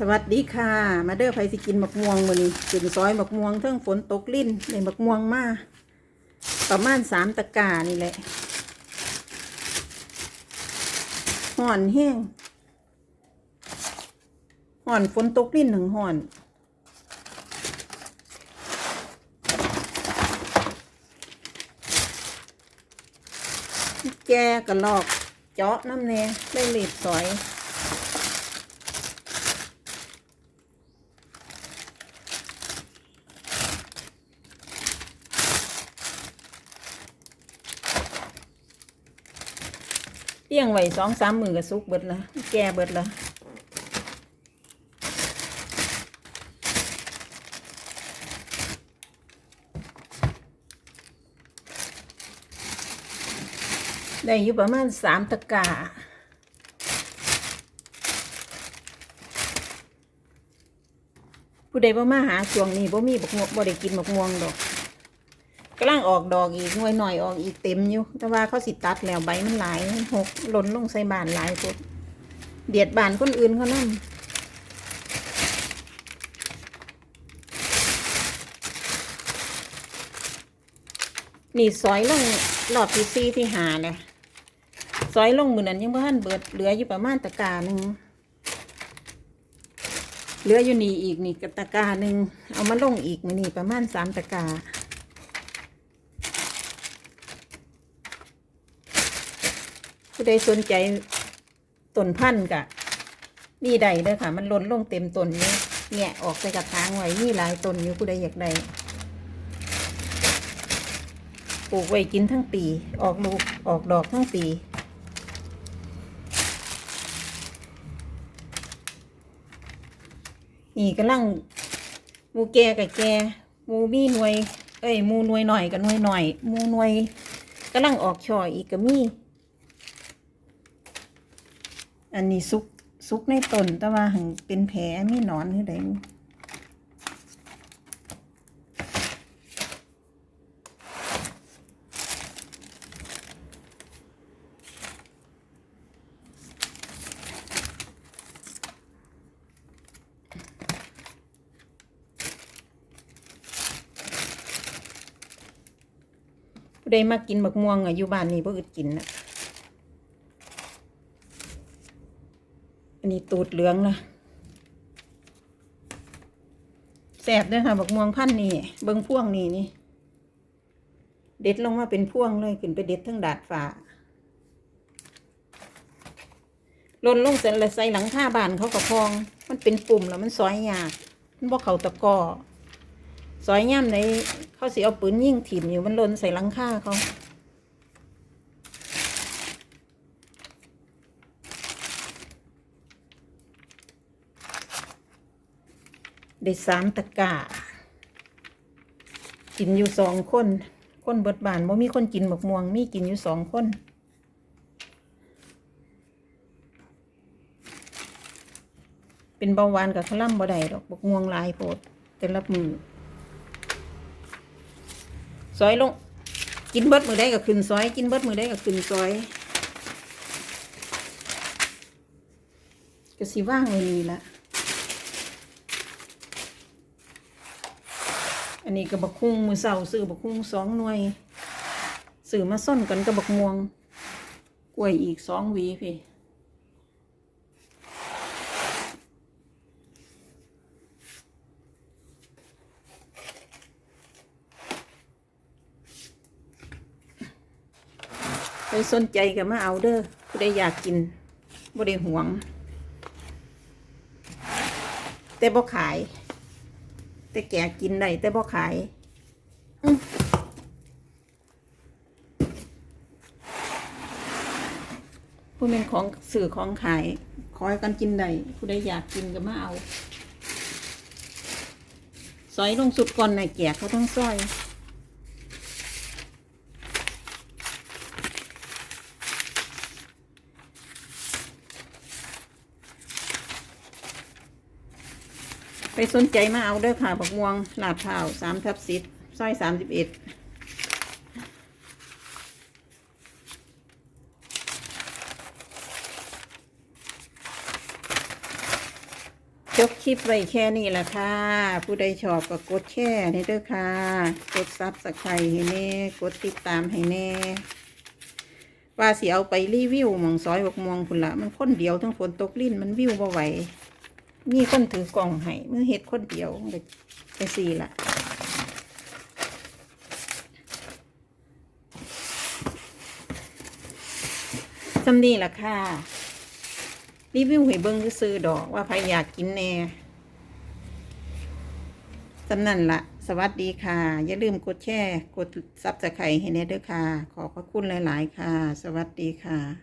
สวัสดีค่ะ มาเด้อไผสิกินบักม่วงมื้อนี้กินซอยบักม่วงเทิงฝนตกลิ้นในบักม่วงมาประมาณสามตะกร้านี่แหละห่อนแห้งห่อนฝนตกลิ้นหนึ่งห่อนแกกระลอก เจาะน้ำแน่ได้หลีบซอย เลี้ยงไว้สองสามมือกับซุกเบิดละแก่เบิดละได้อยู่ประมาณสามตะกาผู้ใดบ่มาหาช่วงนี้บ่มีบักม่วงบ่ได้กินบักม่วงดอก กำลังออกดอกอีกหน่วยหน่อยออกอีกเต็มอยู่ แต่ว่าเขาสิตัดแล้วใบมันหลายมันหกหล่นลงใส่บานหลายพุดเดียดบานคนอื่นเขานั่นนี่ซอยลงรอบที่สี่ที่หาเลยซอยลงมือนั้นยังบ่ทันเบิดเหลืออยู่ประมาณตะกร้าหนึ่งเหลืออยู่นี่อีกนี่กตะกร้าหนึ่งเอามาลงอีกมือนี่ประมาณสามตะกร้า ใดสนใจต้นพันธุ์กะนี่ใดเด้อค่ะ มันล้นลงเต็มต้นนี้แงะออกใส่กระถางไว้มีหลายต้นอยู่ผู้ใดอยากได้ปลูกไว้กินทั้งปี ออกลูกออกดอกทั้งปีนี่กำลังมูแก่กับแก่มูมีหน่วย เอ้ยมูหน่วยหน่อยกับหน่วยหน่อยมูหน่วยกำลังออกช่ออีกก็มี อันนี้ซุกซุกในต้นแต่ว่าหังเป็นแผลมีหนอนคือใดบ่ผู้ใดมากินบักม่วงอะอยู่บ้านนี่บ่อึดกินนะ อันนี้ตูดเหลืองนะแสบด้วยค่ะบักม่วงพันนี่ เบิงพ่วงนี่นี่ เด็ดลงมาเป็นพ่วงเลยขึ้นไปเด็ดทั้งดาดฟ้าลนลงเสร็จแล้วใส่หลังคาบานเขากระพอง มันเป็นปุ่มแล้วมันซอยยากมันบอกเขาตะกอซอยย่ำในเขาสิเอาปืนยิงถิ่มอยู่มันลนใส่หลังคาเขา ได้สามตะกร้ากินอยู่สองคน คนเบิดบานว่มีคนกินบักม่วง มีกินอยู่สองคนเป็นเบาหวานกับขลั่มบ่ได้ดอกบกม่วงลายโพดแต่ละมือซอยลง กินเบิดมือได้ก็ขึ้นซอย กินเบิดมือได้ก็ขึ้นซอยก็สิว่างไว้นี่ละ อันนี้ก็บักคุ้งมือเสาซื้อบักคุ้งสองหน่วยซื้อมาส้นกันกับบักม่วง กล้วยอีกสองวีพี่ใครสนใจก็มาเอาเด้อผู้ใดอยากกินบ่ได้หวง แต่บ่ขาย แต่แกกินได้แต่บ่ขายผู้เป็นของสื่อของขาย ขอให้กันกินได้ผู้ใดอยากกินก็มาเอาซอยลงสุดก่อนในะแกะเขาต้องซอย ไปสนใจมาเอาเด้อค่ะบักม่วงลาดพร้าวสามทับสิบซอยสามสิบเอ็ดจบคลิปไว้แค่นี้แหละค่ะ ผู้ใดชอบก็กดแชร์ให้เด้อค่ะ กดซับสไครต์ให้แน่ กดติดตามให้แน่ ว่าสิเอาไปรีวิวหมองซอยบกม่วงพุ่นละมันคนเดียวทั้งฝนตกลิ้นมันวิวบ่ไหว มีคนถือกล่องให้เมื่อเฮ็ดคนเดียวไปไปสี่ละจำนี่ล่ะค่ะ รีวิวให้เบิ่งซื้อดอกว่าใครอยากกินแน่จำนั่นละสวัสดีค่ะ อย่าลืมกดแชร์ กดซับสไครต์ให้แน่เด้อค่ะ ขอบพระคุณหลาย ๆ ค่ะ สวัสดีค่ะ